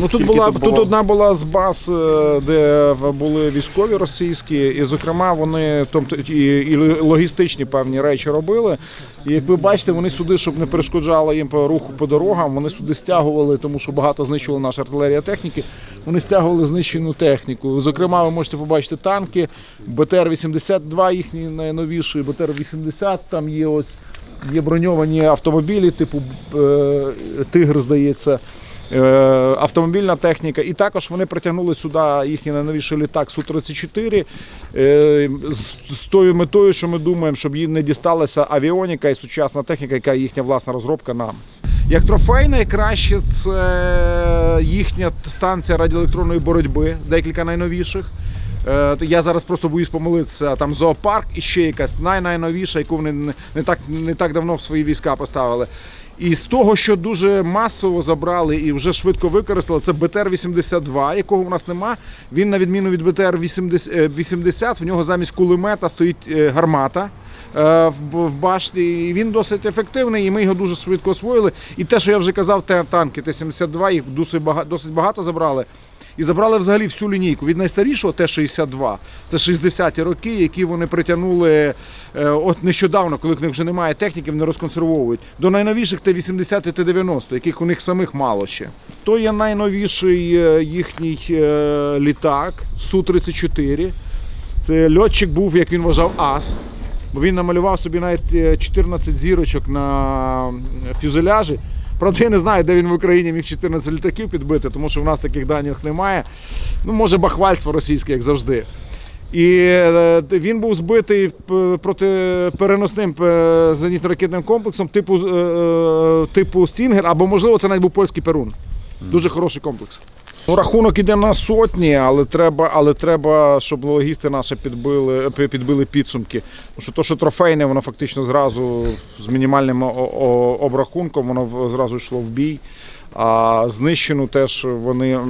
Ну, тут була тут тут одна була з баз, е, де були військові російські, і зокрема вони тобто і, і логістичні певні речі робили. І як ви бачите, вони сюди, щоб не перешкоджало їм по руху по дорогам, вони сюди стягували, тому що багато знищувала наша артилерія техніки. Вони стягували знищену техніку. Зокрема, ви можете побачити танки, БТР-82, їхній найновіший, БТР-80, там є ось є броньовані автомобілі, типу е, Тигр, здається. Е, автомобільна техніка, і також вони притягнули сюди їхній найновіший літак Су-34 е, з, тою метою, що ми думаємо, щоб їм не дісталася авіоніка і сучасна техніка, яка їхня власна розробка нам. Як трофей найкраще це їхня станція радіоелектронної боротьби, декілька найновіших. Е, Я зараз просто боюсь помилитися. Там зоопарк і ще якась най-найновіша, яку вони не так, не так давно в свої війська поставили. І з того, що дуже масово забрали і вже швидко використали, це БТР-82, якого в нас нема. Він, на відміну від БТР-80, в нього замість кулемета стоїть е, гармата е, в башті. І він досить ефективний, і ми його дуже швидко освоїли. І те, що я вже казав, те танки Т-72, їх досить багато забрали. І забрали взагалі всю лінійку від найстарішого Т-62, це 60-ті роки, які вони притягнули е, от нещодавно, коли в них вже немає техніки, вони розконсервовують, до найновіших Т-80 і Т-90, яких у них самих мало ще. То є найновіший е, їхній е, літак Су-34. Це льотчик був, як він вважав, ас. Бо він намалював собі навіть е, 14 зірочок на фюзеляжі. Правда, я не знаю, де він в Україні міг 14 літаків підбити, тому що в нас таких даних немає. Ну, може, бахвальство російське, як завжди. І е, він був збитий проти протипереносним е, зенітно-ракетним комплексом типу, е, е, типу Стінгер, або можливо це навіть був польський перун. Дуже хороший комплекс. Ну, рахунок іде на сотні, але треба, але треба, щоб логісти наші підбили, підбили підсумки. Тому що то, що трофейне, воно фактично зразу з мінімальним обрахунком, воно зразу йшло в бій. А знищену теж вони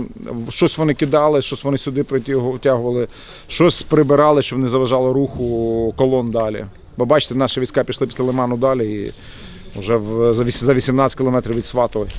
щось вони кидали, щось вони сюди притягу- втягували, щось прибирали, щоб не заважало руху колон далі. Бо бачите, наші війська пішли після Лиману далі і вже за 18 кілометрів від Сватової.